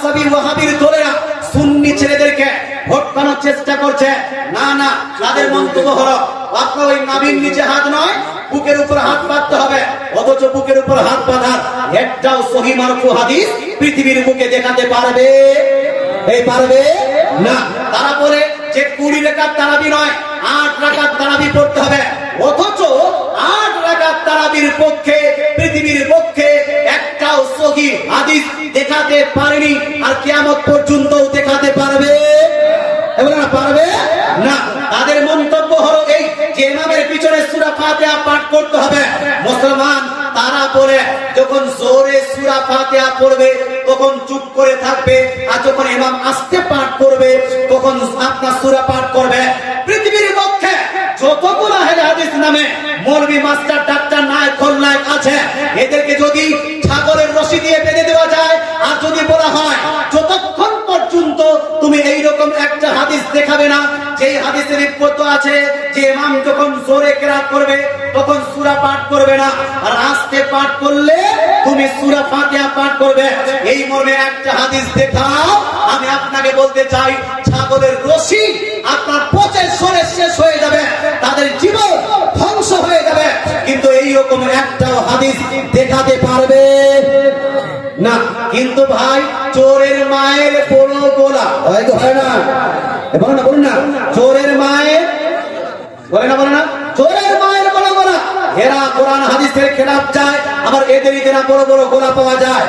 মৌসাবি ওয়াহাবির দলেরা সুন্নি ছেলেদেরকে ভটকানোর চেষ্টা করছে। না না, তাদের মন্তব্য হলো আপনার ওই নাভির নিচে হাত নয়, বুকের উপর হাত বাঁধতে হবে। অথচ বুকের উপর হাত বাঁধার একটাও সহি মারফু হাদিস পৃথিবীর বুকে দেখাতে পারবে? এই পারবে? না, তারা বলে যে কুড়ি রেখার তারাবি নয় দেখাতে পারেনি, আর কিয়ামত পর্যন্ত দেখাতে পারবে? পারবে? না, তাদের মন্তব্য হলো এই যে ইমামের পিছনে সূরা ফাতিহা পাঠ করতে হবে। মুসলমান, তারা বলে, যখন জোরে সূরা ফাতিহা পড়বে, তখন চুপ করে থাকবে, আর যখন ইমাম আস্তে পাঠ করবে, তখন আপনার সুরা পাঠ করবে। পৃথিবীর পক্ষে যতগুলো হাদিস নামে মৌলভী মাস্টার, ডাক্তার, নায়ক, খলনায়ক আছে, এদেরকে যদি ছাগলের রশি দিয়ে বলা হয়। যতক্ষণ পর্যন্ত তুমি এই রকম একটা হাদিস দেখাবে না, যেই হাদিসের রিপোর্ট আছে, যে ইমাম যখন জোরে কেরাত করবে, তখন সূরা পাঠ করবে না। আর আস্তে পাঠ করলে তুমি সূরা ফাতিহা পাঠ করবে। এই মর্মে একটা হাদিস দেখাও, আমি আপনাকে বলতে চাই, ছাগলের রশি আপনার পচে সরে শেষ হয়ে যাবে, তাদের জীবন ধ্বংস হয়ে যাবে। কিন্তু এই রকম একটাও হাদিস দেখাতে পারবে। না, কিন্তু ভাই, চোরের মায়ের বড় গোলা। হয় না। বলো না, বলুন না। চোরের মায়ের, বলে না বলে না। চোরের মায়ের বড় গোলা। এরা কোরআন হাদিসের খেলাফ যায়, আবার এদেরই কেনা বড় বড় গোলা পাওয়া যায়।